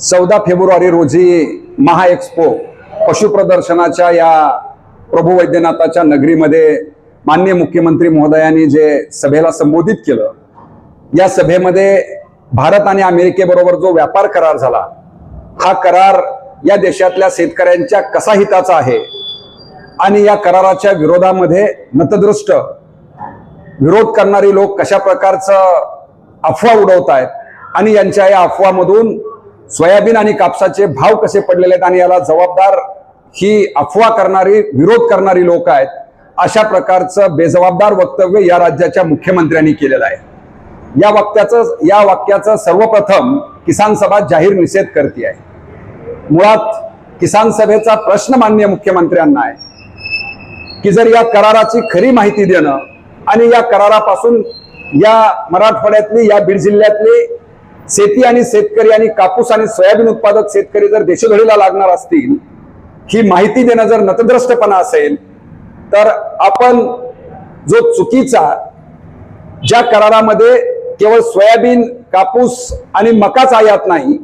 चौदा फेब्रुवारी रोजी महाएक्सपो पशुप्रदर्शनाच्या या प्रभू वैद्यनाथाच्या नगरीमध्ये माननीय मुख्यमंत्री महोदयांनी जे सभेला संबोधित केलं या सभेमध्ये भारत आणि अमेरिकेबरोबर जो व्यापार करार झाला हा करार या देशातल्या शेतकऱ्यांच्या कसा हिताचा आहे आणि या कराराच्या विरोधामध्ये मतदृष्ट विरोध करणारी लोक कशा प्रकारचं अफवा उडवत आहेत आणि यांच्या या अफवामधून सोयाबीन आणि कापसाचे भाव कसे पडलेले आहेत आणि याला जबाबदार ही अफवा करणारी विरोध करणारी लोक आहेत अशा प्रकारचं बेजबाबदार वक्तव्य या राज्याच्या मुख्यमंत्र्यांनी केलेलं आहे. या वक्त्याचं या वाक्याचं सर्वप्रथम किसान सभा जाहीर निषेध करते आहे. मुळात किसान सभेचा प्रश्न मान्य मुख्यमंत्र्यांना आहे की जर या कराराची खरी माहिती देणं आणि या करारापासून या मराठवाड्यातली या बीड जिल्ह्यातली शेती आणि शेतकरी आणि कापूस आणि सोयाबीन उत्पादक शेतकरी जर देशोधडीला लागणार असतील ही माहिती देणं जर नतद्रष्टपणा असेल तर आपण जो चुकीचा ज्या करारामध्ये केवळ सोयाबीन कापूस आणि मकाच आयात नाही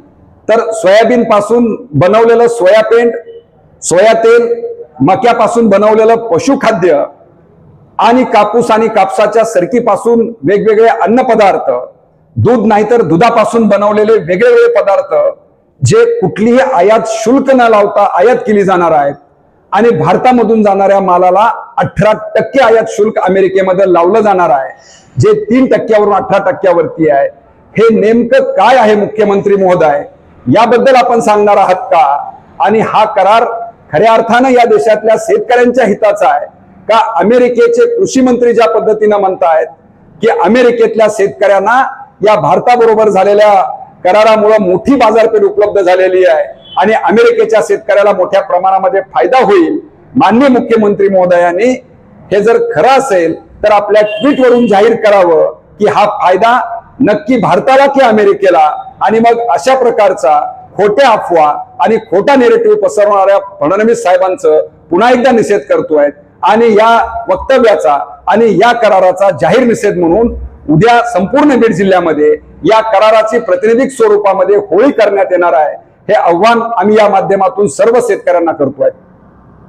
तर सोयाबीन पासून बनवलेलं सोया पेंट सोया तेल मक्यापासून बनवलेलं पशुखाद्य आणि कापूस आणि कापसाच्या सरकीपासून वेगवेगळे अन्नपदार्थ दूध नाहीतर दुधापासून बनवलेले वेगवेगळे पदार्थ जे कुठलीही आयात शुल्क न लावता आयात केली जाणार आहेत. आणि भारतामधून जाणाऱ्या मालाला अठरा टक्के आयात शुल्क अमेरिकेमध्ये लावलं जाणार आहे. जे तीन टक्क्यावरून अठरा टक्क्यावरती आहे. हे नेमकं काय आहे मुख्यमंत्री महोदय? याबद्दल आपण सांगणार आहात का? आणि हा करार खऱ्या अर्थानं या देशातल्या शेतकऱ्यांच्या हिताचा आहे. का अमेरिकेचे कृषी मंत्री ज्या पद्धतीनं म्हणतायत की अमेरिकेतल्या शेतकऱ्यांना या भारताबरोबर झालेल्या करारामुळे मोठी बाजारपेठ उपलब्ध झालेली आहे आणि अमेरिकेच्या शेतकऱ्याला मोठ्या प्रमाणामध्ये फायदा होईल. माननीय मुख्यमंत्री महोदयांनी हे जर खरं असेल तर आपल्या ट्विटवरून जाहीर करावं की हा फायदा नक्की भारताला की अमेरिकेला? आणि मग अशा प्रकारचा खोट्या अफवा आणि खोटा निरेटिव्ह पसरवणाऱ्या फडणवीस साहेबांचं पुन्हा एकदा निषेध करतोय. आणि या वक्तव्याचा आणि या कराराचा जाहीर निषेध म्हणून उद्या संपूर्ण बीड जिल्ह्यामध्ये या कराराची प्रातिनिधिक स्वरूपामध्ये होळी करण्यात येणार आहे. हे आव्हान आम्ही या माध्यमातून सर्व शेतकऱ्यांना करतोय.